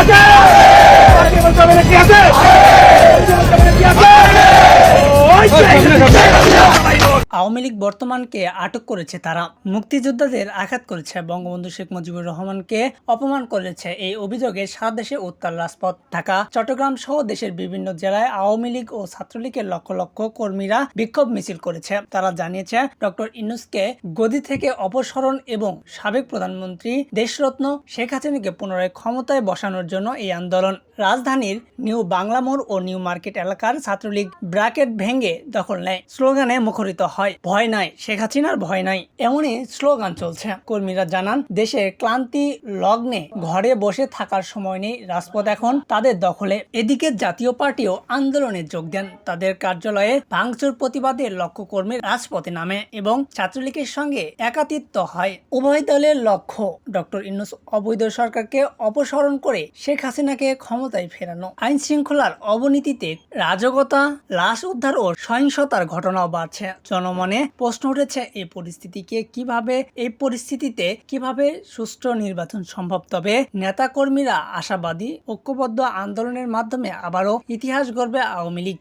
আছে কেবল কবে কি আছে আওয়ামী লীগ বর্তমানকে আটক করেছে তারা। মুক্তিযোদ্ধাদের আঘাত করেছে বঙ্গবন্ধু শেখ মুজিবুর রহমানকে, অপমান করেছে এই অভিযোগে সারা দেশে উত্তাল রাজপথ। ঢাকা, চট্টগ্রাম সহ দেশের বিভিন্ন জেলায় আওয়ামী লীগ ও ছাত্রলীগের লক্ষ লক্ষ কর্মীরা বিক্ষোভ মিছিল করেছে। তারা জানিয়েছে, ডক্টর ইনুসকে গদি থেকে অপসারণ এবং সাবেক প্রধানমন্ত্রী দেশরত্ন শেখ হাসিনাকে পুনরায় ক্ষমতায় বসানোর জন্য এই আন্দোলন। রাজধানীর নিউ বাংলা মোড় ও নিউ মার্কেট এলাকার ছাত্রলীগ ব্র্যাকেট ভেঙে দখল নেয়। স্লোগানে মুখরিত হয়। ভয় নাই। শেখ হাসিনার ভয় নাই। এমনই স্লোগান চলছে। কর্মীরা জানান, দেশের ক্লান্তি লগ্নে ঘরে বসে থাকার সময় নেই রাজপথ এখন তাদের দখলে। এদিকে জাতীয় পার্টিও আন্দোলনে যোগ দেন। তাদের কার্যালয়ে ভাঙচুর প্রতিবাদে লক্ষ্য কর্মী রাজপথে নামে এবং ছাত্রলীগের সঙ্গে একাতিত্ব হয়। উভয় দলের লক্ষ্য ডক্টর ইনুস অবৈধ সরকারকে অপসারণ করে শেখ হাসিনাকে ক্ষমতায় ফেরানো। আইন শৃঙ্খলার অবনীতিতে রাজকতা লাশ উদ্ধার ও সহিংসতার ঘটনাও বাড়ছে। জনমনে প্রশ্ন উঠেছে, এই পরিস্থিতিকে কীভাবে, এই পরিস্থিতিতে কীভাবে সুষ্ঠু নির্বাচন সম্ভব? তবে নেতাকর্মীরা আশাবাদী, ঐক্যবদ্ধ আন্দোলনের মাধ্যমে আবারও ইতিহাস গড়বে আওয়ামী লীগ।